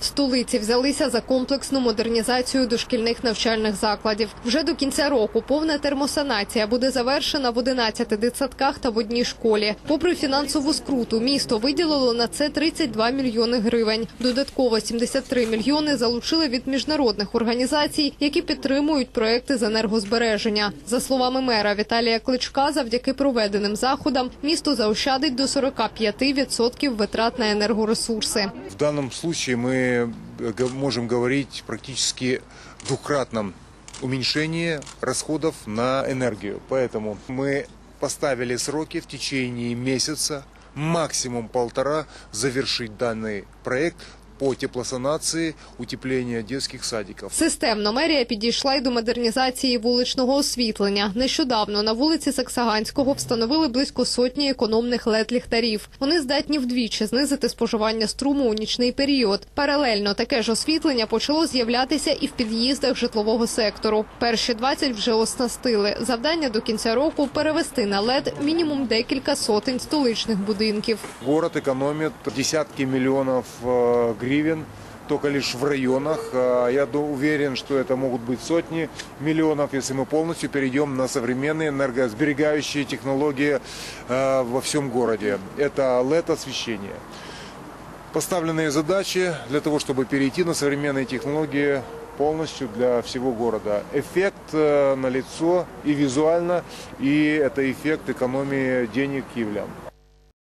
Столиці взялися за комплексну модернізацію дошкільних навчальних закладів. Вже до кінця року повна термосанація буде завершена в 11 дитсадках та в одній школі. Попри фінансову скруту, місто виділило на це 32 мільйони гривень. Додатково 73 мільйони залучили від міжнародних організацій, які підтримують проекти з енергозбереження. За словами мера Віталія Кличка, завдяки проведеним заходам місто заощадить до 45% витрат на енергоресурси. В даному данном случае можем говорить практически двукратном уменьшении расходов на энергию. Поэтому мы поставили сроки в течение месяца, максимум полтора, завершить данный проект по теплосанации, утепления детских садиков. Системно мерія підійшла й до модернізації вуличного освітлення. Нещодавно на вулиці Саксаганського встановили близько сотні економних лед-ліхтарів. Вони здатні вдвічі знизити споживання струму у нічний період. Паралельно таке ж освітлення почало з'являтися і в під'їздах житлового сектору. Перші 20 вже оснастили. Завдання до кінця року перевести на лед мінімум декілька сотень столичних будинків. Город экономит десятки миллионов э, гривен только лишь в районах. А Я уверен, что это могут быть сотни миллионов, если мы полностью перейдем на современные энергосберегающие технологии э, во всем городе. Это LED-освещение. Поставленные задачи для того, чтобы перейти на современные технологии полностью для всего города. Эффект э, налицо и визуально, и это эффект экономии денег киевлян.